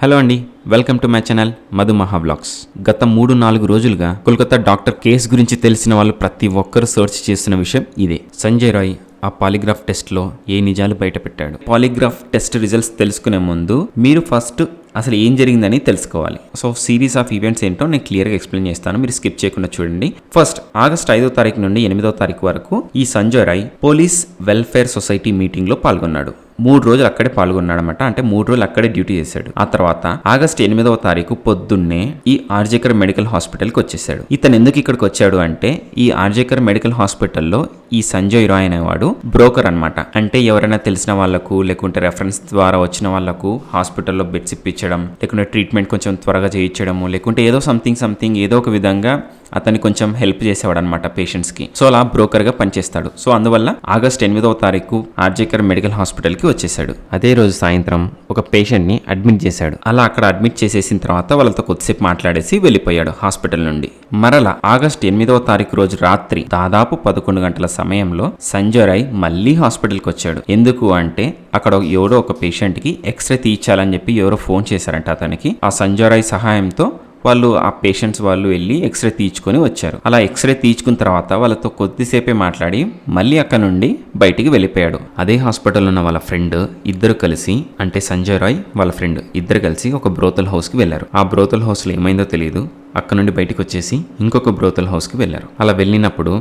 Hello అండి welcome to my channel Madhu Mahablogs గత మూడు నాలుగు రోజులుగా కోల్కతా డాక్టర్ కేస్ గురించి తెలిసిన వాళ్ళు ప్రతి ఒక్కరు సెర్చ్ చేస్తున్న విషయం ఇదే. సంజయ్ రాయ్ ఆ పాలిగ్రాఫ్ టెస్ట్లో ఏ నిజాలు బయటపెట్టాడు? పాలిగ్రాఫ్ టెస్ట్ రిజల్ట్స్ తెలుసుకునే ముందు మీరు ఫస్ట్ అసలు ఏం జరిగిందని తెలుసుకోవాలి. సో సిరీస్ ఆఫ్ ఈవెంట్స్ ఏంటో నేను క్లియర్గా ఎక్స్ప్లెయిన్ చేస్తాను. మీరు స్కిప్ చేయకుండా చూడండి. ఫస్ట్ ఆగస్ట్ ఐదో తారీఖు నుండి ఎనిమిదో తారీఖు వరకు ఈ Sanjay Roy police welfare society మీటింగ్లో పాల్గొన్నాడు. మూడు రోజులు అక్కడే పాల్గొన్నాడనమాట అంటే మూడు రోజులు అక్కడే డ్యూటీ చేశాడు. ఆ తర్వాత ఆగస్ట్ ఎనిమిదవ తారీఖు పొద్దున్నే ఈ ఆర్జేకర్ మెడికల్ హాస్పిటల్కి వచ్చేసాడు ఇతను ఎందుకు ఇక్కడికి వచ్చాడు అంటే ఈ ఆర్జేకర్ మెడికల్ హాస్పిటల్లో ఈ సంజయ్ రాయ్ అనేవాడు బ్రోకర్ అన్నమాట. అంటే ఎవరైనా తెలిసిన వాళ్ళకు లేకుంటే రెఫరెన్స్ ద్వారా వచ్చిన వాళ్ళకు హాస్పిటల్లో బెడ్స్ ఇప్పించడం లేకుంటే ట్రీట్మెంట్ కొంచెం త్వరగా చేయించడము లేకుంటే ఏదో సంథింగ్ సంథింగ్ ఏదో ఒక విధంగా అతన్ని కొంచెం హెల్ప్ చేసేవాడు అనమాట పేషెంట్స్కి. సో అలా బ్రోకర్గా పనిచేస్తాడు. సో అందువల్ల ఆగస్ట్ ఎనిమిదవ తారీఖు ఆర్జేకర్ మెడికల్ హాస్పిటల్కి వచ్చేసాడు అదే రోజు సాయంత్రం ఒక పేషెంట్ని అడ్మిట్ చేశాడు. అలా అక్కడ అడ్మిట్ చేసేసిన తర్వాత వాళ్ళతో కొద్దిసేపు మాట్లాడేసి వెళ్ళిపోయాడు హాస్పిటల్ నుండి. మరలా ఆగస్ట్ ఎనిమిదవ తారీఖు రోజు రాత్రి దాదాపు పదకొండు గంటల సమయంలో సంజయ్ రాయ్ మళ్ళీ హాస్పిటల్కి వచ్చాడు. ఎందుకు అంటే అక్కడ ఎవరో ఒక పేషెంట్కి ఎక్స్రే తీయించాలని చెప్పి ఎవరో ఫోన్ చేశారంట అతనికి. ఆ సంజయ్ రాయ్ సహాయంతో వాళ్ళు ఆ పేషెంట్స్ వాళ్ళు వెళ్ళి ఎక్స్రే తీయించుకొని వచ్చారు. అలా ఎక్స్రే తీయించుకున్న తర్వాత వాళ్ళతో కొద్దిసేపే మాట్లాడి మళ్ళీ అక్కడ నుండి బయటికి వెళ్ళిపోయాడు. అదే హాస్పిటల్లో ఉన్న వాళ్ళ ఫ్రెండ్ ఇద్దరు కలిసి అంటే సంజయ్ రాయ్ వాళ్ళ ఫ్రెండ్ ఇద్దరు కలిసి ఒక బ్రోతల్ హౌస్కి వెళ్ళారు. ఆ బ్రోతల్ హౌస్లో ఏమైందో తెలియదు అక్కడ నుండి బయటకు వచ్చేసి ఇంకొక బ్రోతల్ హౌస్కి వెళ్ళారు. అలా వెళ్ళినప్పుడు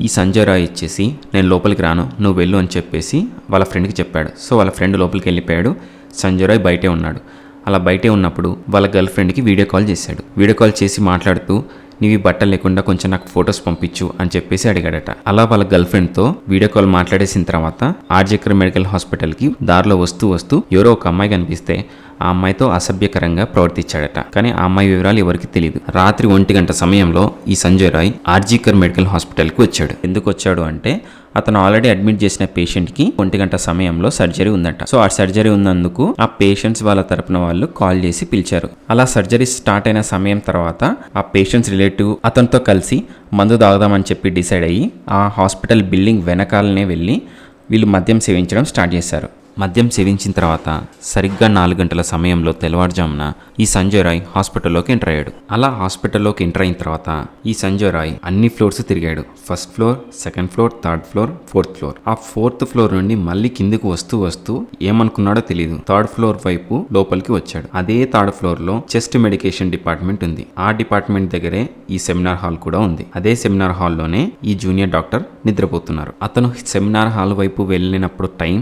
ఈ సంజయ్ రాయ్ ఇచ్చేసి నేను లోపలికి రాను నువ్వు వెళ్ళు అని చెప్పేసి వాళ్ళ ఫ్రెండ్కి చెప్పాడు. సో వాళ్ళ ఫ్రెండ్ లోపలికి వెళ్ళిపోయాడు. సంజయ్ రాయ్ బయటే ఉన్నాడు. అలా బయటే ఉన్నప్పుడు వాళ్ళ గర్ల్ ఫ్రెండ్కి వీడియో కాల్ చేశాడు. వీడియో కాల్ చేసి మాట్లాడుతూ నీవి బట్టలు లేకుండా కొంచెం నాకు ఫొటోస్ పంపించు అని చెప్పేసి అడిగాడట. అలా వాళ్ళ గర్ల్ ఫ్రెండ్తో వీడియో కాల్ మాట్లాడేసిన తర్వాత ఆర్జేకర్ మెడికల్ హాస్పిటల్కి దారిలో వస్తూ వస్తూ ఎవరో ఒక అమ్మాయి కనిపిస్తే ఆ అమ్మాయితో అసభ్యకరంగా ప్రవర్తించాడట. కానీ ఆ అమ్మాయి వివరాలు ఎవరికి తెలియదు రాత్రి ఒంటి గంట సమయంలో ఈ సంజయ్ రాయ్ ఆర్జీకర్ మెడికల్ హాస్పిటల్కి వచ్చాడు. ఎందుకు వచ్చాడు అంటే అతను ఆల్రెడీ అడ్మిట్ చేసిన పేషెంట్కి ఒంటి గంట సమయంలో సర్జరీ ఉందంట. సో ఆ సర్జరీ ఉన్నందుకు ఆ పేషెంట్స్ వాళ్ళ తరపున వాళ్ళు కాల్ చేసి పిలిచారు. అలా సర్జరీ స్టార్ట్ అయిన సమయం తర్వాత ఆ పేషెంట్స్ రిలేటివ్ అతనితో కలిసి మందు తాగుదామని చెప్పి డిసైడ్ అయ్యి ఆ హాస్పిటల్ బిల్డింగ్ వెనకాలనే వెళ్ళి వీళ్ళు మద్యం సేవించడం స్టార్ట్ చేశారు. మద్యం సేవించిన తర్వాత సరిగ్గా నాలుగు గంటల సమయంలో తెల్లవారుజామున ఈ సంజయ్ రాయ్ హాస్పిటల్లోకి ఎంటర్ అయ్యాడు. అలా హాస్పిటల్లోకి ఎంటర్ అయిన తర్వాత ఈ సంజయ్ రాయ్ అన్ని ఫ్లోర్స్ తిరిగాడు. First floor second floor third floor fourth floor. ఆ ఫోర్త్ ఫ్లోర్ నుండి మళ్ళీ కిందికి వస్తూ వస్తూ ఏమనుకున్నాడో తెలియదు థర్డ్ ఫ్లోర్ వైపు లోపలికి వచ్చాడు. అదే థర్డ్ ఫ్లోర్లో చెస్ట్ మెడికేషన్ డిపార్ట్మెంట్ ఉంది. ఆ డిపార్ట్మెంట్ దగ్గరే ఈ సెమినార్ హాల్ కూడా ఉంది. అదే సెమినార్ హాల్లోనే ఈ జూనియర్ డాక్టర్ నిద్రపోతున్నారు. అతను సెమినార్ హాల్ వైపు వెళ్ళినప్పుడు టైం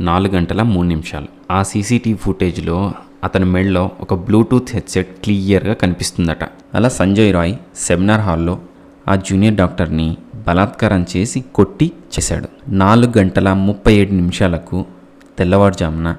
నాలుగు గంటల మూడు నిమిషాలు. ఆ సీసీటీవీ ఫుటేజ్లో అతని మెడలో ఒక బ్లూటూత్ హెడ్సెట్ క్లియర్గా కనిపిస్తుందట. అలా సంజయ్ రాయ్ సెమినార్ హాల్లో ఆ జూనియర్ డాక్టర్ని బలాత్కారం చేసి కొట్టి చేశాడు. నాలుగు గంటల ముప్పై ఏడు నిమిషాలకు తెల్లవారుజామున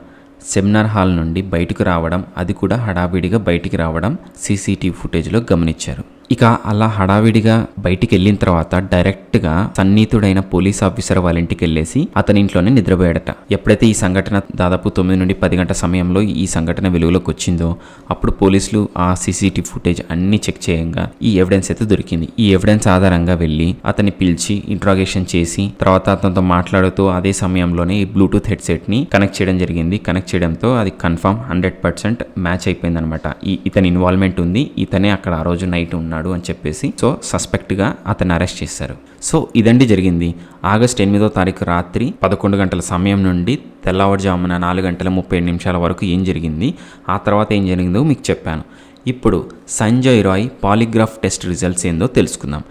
సెమినార్ హాల్ నుండి బయటకు రావడం అది కూడా హడావిడిగా బయటికి రావడం సీసీటీవీ ఫుటేజ్లో గమనించారు. ఇక అలా హడావిడిగా బయటికి వెళ్ళిన తర్వాత డైరెక్ట్గా సన్నిహితుడైన పోలీస్ ఆఫీసర్ వాళ్ళ ఇంటికి వెళ్ళేసి అతని ఇంట్లోనే నిద్రపోయాడట. ఎప్పుడైతే ఈ సంఘటన దాదాపు తొమ్మిది నుండి పది గంటల సమయంలో ఈ సంఘటన వెలుగులోకి వచ్చిందో అప్పుడు పోలీసులు ఆ సీసీటీవీ ఫుటేజ్ అన్ని చెక్ చేయంగా ఈ ఎవిడెన్స్ అయితే దొరికింది. ఈ ఎవిడెన్స్ ఆధారంగా వెళ్ళి అతన్ని పిలిచి ఇంట్రాగేషన్ చేసి తర్వాత అతనితో మాట్లాడుతూ అదే సమయంలోనే ఈ బ్లూటూత్ హెడ్సెట్ని కనెక్ట్ చేయడం జరిగింది. కనెక్ట్ చేయడంతో అది కన్ఫర్మ్ హండ్రెడ్ పర్సెంట్ మ్యాచ్ అయిపోయింది అనమాట ఈ ఇతని ఇన్వాల్వ్మెంట్ ఉంది. ఇతనే అక్కడ ఆ రోజు నైట్ ఉన్నాడు. అని చెప్పేసి సో సస్పెక్ట్గా అతన్ని అరెస్ట్ చేశారు. సో ఇదండి జరిగింది. ఆగస్ట్ ఎనిమిదో తారీఖు రాత్రి పదకొండు గంటల సమయం నుండి తెల్లవారుజామున నాలుగు గంటల ముప్పై నిమిషాల వరకు ఏం జరిగింది? ఆ తర్వాత ఏం జరిగిందో మీకు చెప్పాను. ఇప్పుడు Sanjay Roy polygraph test results ఏందో తెలుసుకుందాం.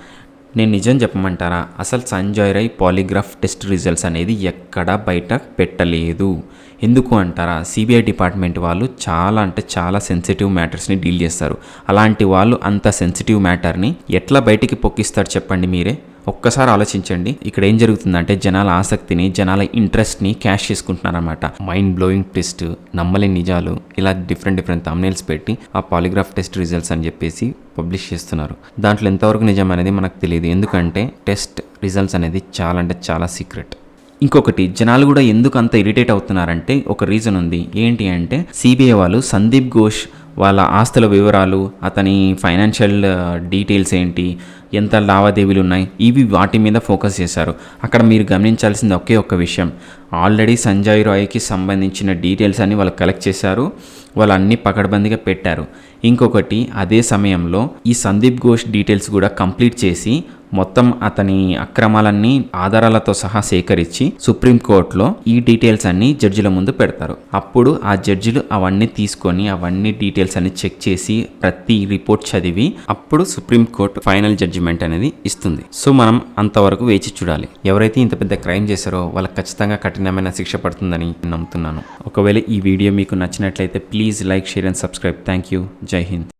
నేను నిజం చెప్పమంటారా? అసలు Sanjay Rai polygraph test results అనేది ఎక్కడా బయట పెట్టలేదు. ఎందుకు అంటారా? సిబిఐ డిపార్ట్మెంట్ వాళ్ళు చాలా అంటే చాలా సెన్సిటివ్ మ్యాటర్స్ని డీల్ చేస్తారు. అలాంటి వాళ్ళు అంత సెన్సిటివ్ మ్యాటర్ని ఎట్లా బయటికి పొక్కిస్తారు చెప్పండి మీరే? ఒక్కసారి ఆలోచించండి. ఇక్కడ ఏం జరుగుతుందంటే జనాల ఆసక్తిని జనాల ఇంట్రెస్ట్ని క్యాష్ చేసుకుంటున్నారనమాట మైండ్ బ్లోయింగ్ టెస్ట్ నమ్మలేని నిజాలు ఇలా డిఫరెంట్ డిఫరెంట్ తమ్నేల్స్ పెట్టి ఆ పాలిగ్రాఫ్ టెస్ట్ రిజల్ట్స్ అని చెప్పేసి పబ్లిష్ చేస్తున్నారు. దాంట్లో ఎంతవరకు నిజం అనేది మనకు తెలియదు. ఎందుకంటే టెస్ట్ రిజల్ట్స్ అనేది చాలా అంటే చాలా సీక్రెట్ ఇంకొకటి జనాలు కూడా ఎందుకు అంత ఇరిటేట్ అవుతున్నారంటే ఒక రీజన్ ఉంది. ఏంటి అంటే సిబిఐ వాళ్ళు సందీప్ ఘోష్ వాళ్ళ ఆస్తుల వివరాలు అతని ఫైనాన్షియల్ డీటెయిల్స్ ఏంటి ఎంత లావాదేవీలు ఉన్నాయి ఇవి వాటి మీద ఫోకస్ చేశారు. అక్కడ మీరు గమనించాల్సింది ఒకే ఒక్క విషయం. ఆల్రెడీ సంజయ్ రాయ్కి సంబంధించిన డీటెయిల్స్ అన్ని వాళ్ళు కలెక్ట్ చేశారు. వాళ్ళు అన్ని పకడ్బందీగా పెట్టారు. ఇంకొకటి అదే సమయంలో ఈ సందీప్ ఘోష్ డీటెయిల్స్ కూడా కంప్లీట్ చేసి మొత్తం అతని అక్రమాలన్నీ ఆధారాలతో సహా సేకరించి సుప్రీంకోర్టులో ఈ డీటెయిల్స్ అన్ని జడ్జిల ముందు పెడతారు. అప్పుడు ఆ జడ్జిలు అవన్నీ తీసుకొని అవన్నీ డీటెయిల్స్ అన్ని చెక్ చేసి ప్రతి రిపోర్ట్ చదివి అప్పుడు సుప్రీంకోర్టు ఫైనల్ జడ్జిమెంట్ అనేది ఇస్తుంది. సో మనం అంతవరకు వేచి చూడాలి. ఎవరైతే ఇంత పెద్ద క్రైమ్ చేశారో వాళ్ళకి ఖచ్చితంగా కఠినమైన శిక్ష పడుతుందని నమ్ముతున్నాను. ఒకవేళ ఈ వీడియో మీకు నచ్చినట్లయితే please like share and subscribe. Thank you. Joy Hind.